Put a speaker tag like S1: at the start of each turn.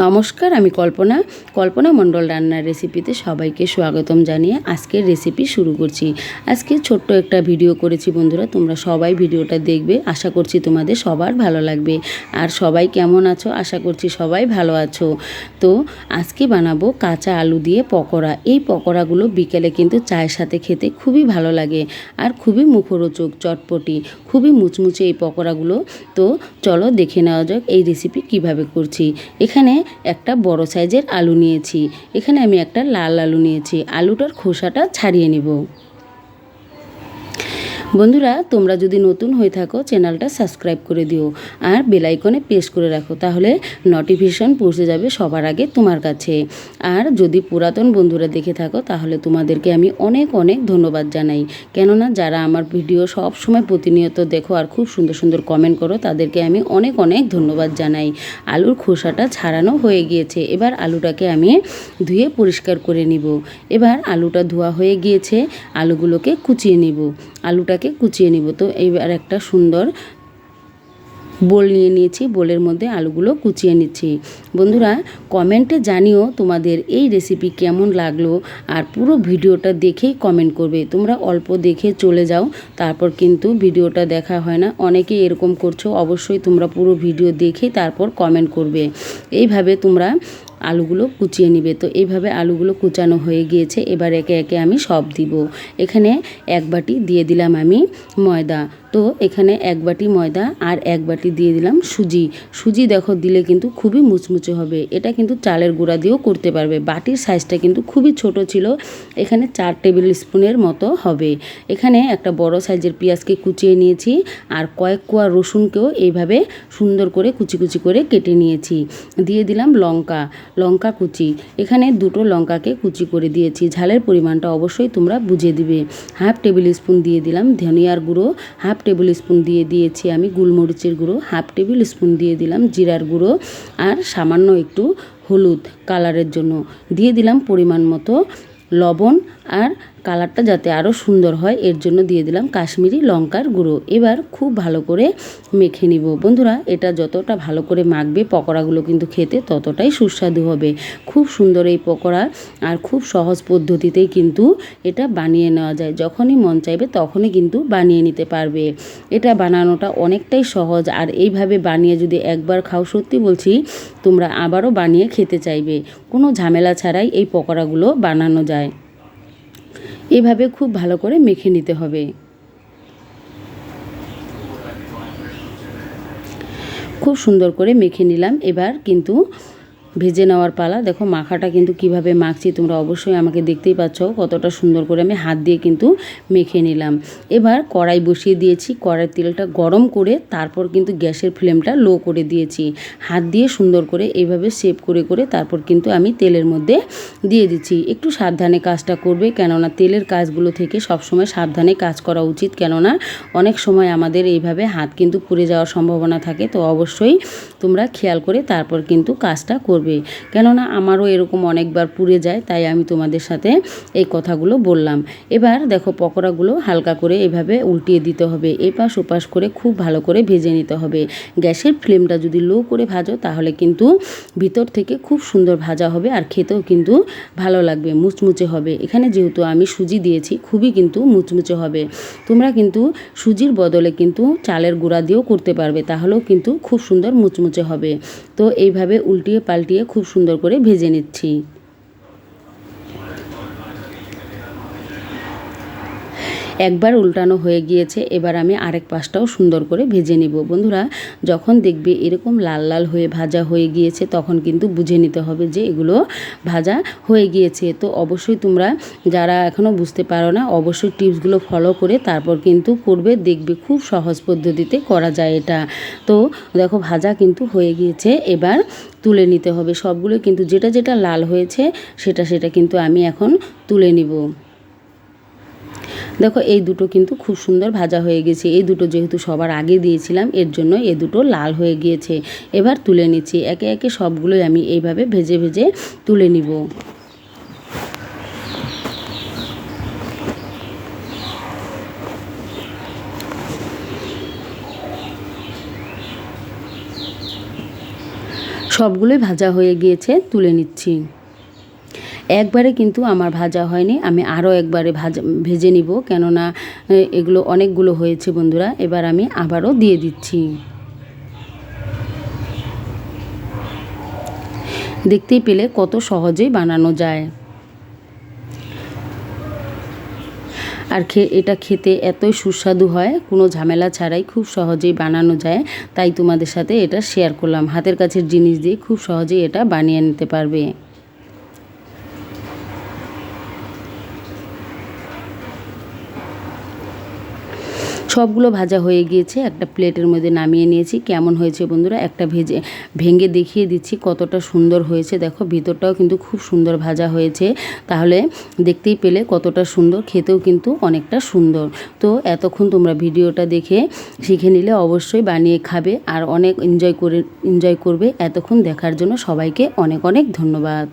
S1: নমস্কার, আমি কল্পনা। কল্পনা মণ্ডল রান্নার রেসিপিতে সবাইকে স্বাগতম জানিয়ে আজকের রেসিপি শুরু করছি। আজকে ছোট্ট একটা ভিডিও করেছি বন্ধুরা, তোমরা সবাই ভিডিওটা দেখবে, আশা করছি তোমাদের সবার ভালো লাগবে। আর সবাই কেমন আছো? আশা করছি সবাই ভালো আছো। তো আজকে বানাবো কাঁচা আলু দিয়ে পকোড়া। এই পকোড়াগুলো বিকেলে কিন্তু চায়ের সাথে খেতে খুবই ভালো লাগে আর খুবই মুখরোচক, চটপটি। খুবই মুচমুচে এই পকোড়াগুলো। তো চলো দেখে নেওয়া যাক এই রেসিপি কীভাবে করছি। এখানে একটা বড় সাইজের আলু নিয়েছি। এখানে আমি একটা লাল আলু নিয়েছি। আলুটার খোসাটা ছাড়িয়ে নিব। বন্ধুরা, তোমরা যদি নতুন হয়ে থাকো, চ্যানেলটা সাবস্ক্রাইব করে দিও আর বেলাইকনে প্রেস করে রাখো, তাহলে নোটিফিকেশন পৌঁছে যাবে সবার আগে তোমার কাছে। আর যদি পুরাতন বন্ধুরা দেখে থাকো, তাহলে তোমাদেরকে আমি অনেক অনেক ধন্যবাদ জানাই। কেননা, যারা আমার ভিডিও সব সময় প্রতিনিয়ত দেখো আর খুব সুন্দর সুন্দর কমেন্ট করো, তাদেরকে আমি অনেক অনেক ধন্যবাদ জানাই। আলুর খোসাটা ছাড়ানো হয়ে গিয়েছে, এবার আলুটাকে আমি ধুয়ে পরিষ্কার করে নিব। এবার আলুটা ধোয়া হয়ে গিয়েছে, আলুগুলোকে কুচিয়ে নিব। আলুটাকে কুচিয়ে নিব। তো এইবার একটা সুন্দর বোল নিয়ে নিয়েছি। বোলের মধ্যে আলুগুলো কুচিয়ে নিচ্ছি। বন্ধুরা, কমেন্টে জানিও তোমাদের এই রেসিপি কেমন লাগল আর পুরো ভিডিওটা দেখেই কমেন্ট করবে। তোমরা অল্প দেখে চলে যাও, তারপর কিন্তু ভিডিওটা দেখা হয় না। অনেকে এরকম করছ, অবশ্যই তোমরা পুরো ভিডিও দেখে তারপর কমেন্ট করবে। এইভাবে তোমরা আলুগুলো কুচিয়ে নিবে। তো এইভাবে আলুগুলো কুচানো হয়ে গিয়েছে। এবার একে একে আমি সব দিব। এখানে এক বাটি দিয়ে দিলাম আমি ময়দা। তো এখানে এক বাটি ময়দা আর এক বাটি দিয়ে দিলাম সুজি। সুজি দেখো দিলে কিন্তু খুবই মুচমুচে হবে। এটা কিন্তু চালের গুঁড়া দিয়েও করতে পারবে। বাটির সাইজটা কিন্তু খুবই ছোট ছিল। এখানে চার টেবিল স্পুনের মতো হবে। এখানে একটা বড় সাইজের পেঁয়াজকে কুচিয়ে নিয়েছি আর কয়েক কোয়া রসুনকেও এইভাবে সুন্দর করে কুচি কুচি করে কেটে নিয়েছি। দিয়ে দিলাম লঙ্কা। লঙ্কা কুচি। এখানে দুটো লঙ্কাকে কুচি করে দিয়েছি। ঝালের পরিমাণটা অবশ্যই তোমরা বুঝে দিবে। হাফ টেবিল স্পুন দিয়ে দিলাম ধনিয়ার গুঁড়ো। হাফ টেবিল স্পুন দিয়ে দিয়েছি আমি গুলমরিচের গুঁড়ো। হাফ টেবিল স্পুন দিয়ে দিলাম জিরার গুঁড়ো। আর সামান্য একটু হলুদ কালারের জন্য। দিয়ে দিলাম পরিমাণ মতো লবণ আর কালারটা যাতে আরও সুন্দর হয়, এর জন্য দিয়ে দিলাম কাশ্মীরি লঙ্কার গুঁড়ো। এবার খুব ভালো করে মেখে নিব। বন্ধুরা, এটা যতটা ভালো করে মাখবে, পকোড়াগুলো কিন্তু খেতে ততটাই সুস্বাদু হবে। খুব সুন্দর এই পকোড়া আর খুব সহজ পদ্ধতিতেই কিন্তু এটা বানিয়ে নেওয়া যায়। যখনই মন চাইবে তখনই কিন্তু বানিয়ে নিতে পারবে। এটা বানানোটা অনেকটাই সহজ আর এইভাবে বানিয়ে যদি একবার খাও, সত্যি বলছি, তোমরা আবারও বানিয়ে খেতে চাইবে। কোনো ঝামেলা ছাড়াই এই পকোড়াগুলো বানানো যায়। এভাবে খুব ভালো করে মেখে নিতে হবে। খুব সুন্দর করে মেখে নিলাম। এবার কিন্তু ভেজে নেওয়ার পালা। দেখো, মাখাটা কিন্তু কীভাবে মাখছি তোমরা অবশ্যই আমাকে দেখতেই পাচ্ছ। কতটা সুন্দর করে আমি হাত দিয়ে কিন্তু মেখে নিলাম। এবার কড়াই বসিয়ে দিয়েছি। কড়াই তেলটা গরম করে তারপর কিন্তু গ্যাসের ফ্লেমটা লো করে দিয়েছি। হাত দিয়ে সুন্দর করে এইভাবে সেভ করে করে তারপর কিন্তু আমি তেলের মধ্যে দিয়ে দিচ্ছি। একটু সাবধানে কাজটা করবে, কেননা তেলের কাজগুলো থেকে সবসময় সাবধানে কাজ করা উচিত। কেননা অনেক সময় আমাদের এইভাবে হাত কিন্তু পুড়ে যাওয়ার সম্ভাবনা থাকে। তো অবশ্যই তোমরা খেয়াল করে তারপর কিন্তু কাজটা করবে। করবে কেননা আমারও এরকম অনেকবার পুড়ে যায়, তাই আমি তোমাদের সাথে এই কথাগুলো বললাম। এবার দেখো পকোড়াগুলো হালকা করে এভাবে উল্টিয়ে দিতে হবে। এপাশ ওপাশ করে খুব ভালো করে ভেজে নিতে হবে। গ্যাসের ফ্লেমটা যদি লো করে ভাজো, তাহলে কিন্তু ভিতর থেকে খুব সুন্দর ভাজা হবে আর খেতেও কিন্তু ভালো লাগবে, মুচমুচে হবে। এখানে যেহেতু আমি সুজি দিয়েছি, খুবই কিন্তু মুচমুচে হবে। তোমরা কিন্তু সুজির বদলে কিন্তু চালের গুঁড়া দিয়েও করতে পারবে, তাহলেও কিন্তু খুব সুন্দর মুচমুচে হবে। তো এইভাবে উল্টিয়ে পাল্টিয়ে দিয়ে খুব সুন্দর করে ভেজে নিচ্ছি। একবার উল্টানো হয়ে গিয়েছে, এবার আমি আরেক পাশটাও সুন্দর করে ভেজে নিব। বন্ধুরা, যখন দেখবে এরকম লাল লাল হয়ে ভাজা হয়ে গিয়েছে, তখন কিন্তু বুঝে নিতে হবে যে এগুলো ভাজা হয়ে গিয়েছে। তো অবশ্যই তোমরা, যারা এখনও বুঝতে পারো না, অবশ্যই টিপসগুলো ফলো করে তারপর কিন্তু করবে, দেখবে খুব সহজ পদ্ধতিতে করা যায় এটা। তো দেখো, ভাজা কিন্তু হয়ে গিয়েছে, এবার তুলে নিতে হবে। সবগুলো কিন্তু যেটা যেটা লাল হয়েছে, সেটা সেটা কিন্তু আমি এখন তুলে নিব। দেখো, এই দুটো কিন্তু খুব সুন্দর ভাজা হয়ে গেছে। এই দুটো যেহেতু সবার আগে দিয়েছিলাম, এর জন্য এ দুটো লাল হয়ে গিয়েছে। এবার তুলে নিচ্ছি। একে একে সবগুলোই আমি এইভাবে ভেজে ভেজে তুলে নিব। সবগুলোই ভাজা হয়ে গিয়েছে, তুলে নিচ্ছি। একবারে কিন্তু আমার ভাজা হয়নি, আমি আরও একবারে ভাজা, ভেজে নিব। কেননা এগুলো অনেকগুলো হয়েছে বন্ধুরা, এবার আমি আবারও দিয়ে দিচ্ছি। দেখতেই পেলে কত সহজেই বানানো যায়। আর খে, এটা খেতে এতই সুস্বাদু হয়, কোনো ঝামেলা ছাড়াই খুব সহজেই বানানো যায়। তাই তোমাদের সাথে এটা শেয়ার করলাম। হাতের কাছের জিনিস দিয়ে খুব সহজেই এটা বানিয়ে নিতে পারবে। সবগুলো ভাজা হয়ে গিয়েছে, একটা প্লেটের মধ্যে নামিয়ে নিয়েছি। কেমন হয়েছে বন্ধুরা? একটা ভেজে, ভেঙে দেখিয়ে দিচ্ছি কতটা সুন্দর হয়েছে। দেখো, ভিতরটাও কিন্তু খুব সুন্দর ভাজা হয়েছে। তাহলে দেখতেই পেলে কতটা সুন্দর, খেতেও কিন্তু অনেকটা সুন্দর। তো এতক্ষণ তোমরা ভিডিওটা দেখে শিখে নিলে অবশ্যই বানিয়ে খাবে আর অনেক এনজয় করে এনজয় করবে। এতক্ষণ দেখার জন্য সবাইকে অনেক অনেক ধন্যবাদ।